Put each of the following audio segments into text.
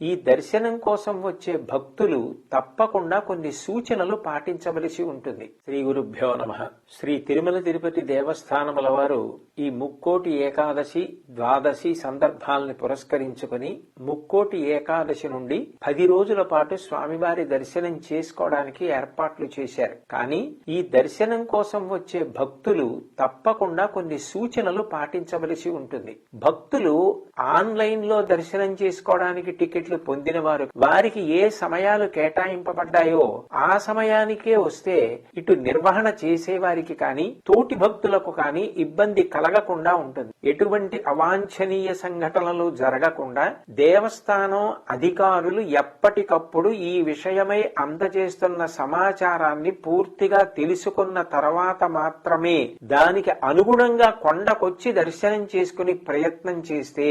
ఈ దర్శనం కోసం వచ్చే భక్తులు తప్పకుండా కొన్ని సూచనలు పాటించవలసి ఉంటుంది. శ్రీ గురుభ్యో నమ. శ్రీ తిరుమల తిరుపతి దేవస్థానముల వారు ఈ ముక్కోటి ఏకాదశి ద్వాదశి సందర్భాలను పురస్కరించుకుని ముక్కోటి ఏకాదశి నుండి పది రోజుల పాటు స్వామివారి దర్శనం చేసుకోవడానికి ఏర్పాట్లు చేశారు. కానీ ఈ దర్శనం కోసం వచ్చే భక్తులు తప్పకుండా కొన్ని సూచనలు పాటించవలసి ఉంటుంది. భక్తులు ఆన్లైన్లో దర్శనం చేసుకోవడానికి టికెట్ టికెట్లు పొందిన వారు వారికి ఏ సమయాలు కేటాయింపబడ్డాయో ఆ సమయానికే వస్తే ఇటు నిర్వహణ చేసే వారికి కానీ తోటి భక్తులకు కానీ ఇబ్బంది కలగకుండా ఉంటుంది. ఎటువంటి అవాంఛనీయ సంఘటనలు జరగకుండా దేవస్థానం అధికారులు ఎప్పటికప్పుడు ఈ విషయమై అందజేస్తున్న సమాచారాన్ని పూర్తిగా తెలుసుకున్న తర్వాత మాత్రమే దానికి అనుగుణంగా కొండకొచ్చి దర్శనం చేసుకుని ప్రయత్నం చేస్తే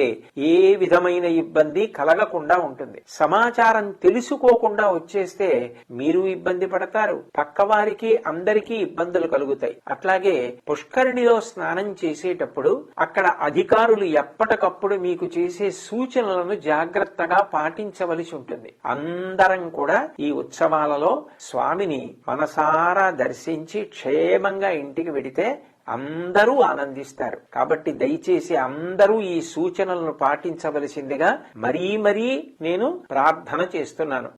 ఏ విధమైన ఇబ్బంది కలగకుండా ఉంటుంది. సమాచారం తెలుసుకోకుండా వచ్చేస్తే మీరు ఇబ్బంది పడతారు. పక్కవారికి అందరికీ ఇబ్బందులు కలుగుతాయి. అట్లాగే పుష్కరిణిలో స్నానం చేసేటప్పుడు అక్కడ అధికారులు ఎప్పటికప్పుడు మీకు చేసే సూచనలను జాగ్రత్తగా పాటించవలసి ఉంటుంది. అందరం కూడా ఈ ఉత్సవాలలో స్వామిని మనసారా దర్శించి క్షేమంగా ఇంటికి వెడితే అందరూ ఆనందిస్తారు. కాబట్టి దయచేసి అందరూ ఈ సూచనలను పాటించవలసిందిగా మరీ మరీ నేను ప్రార్థన చేస్తున్నాను.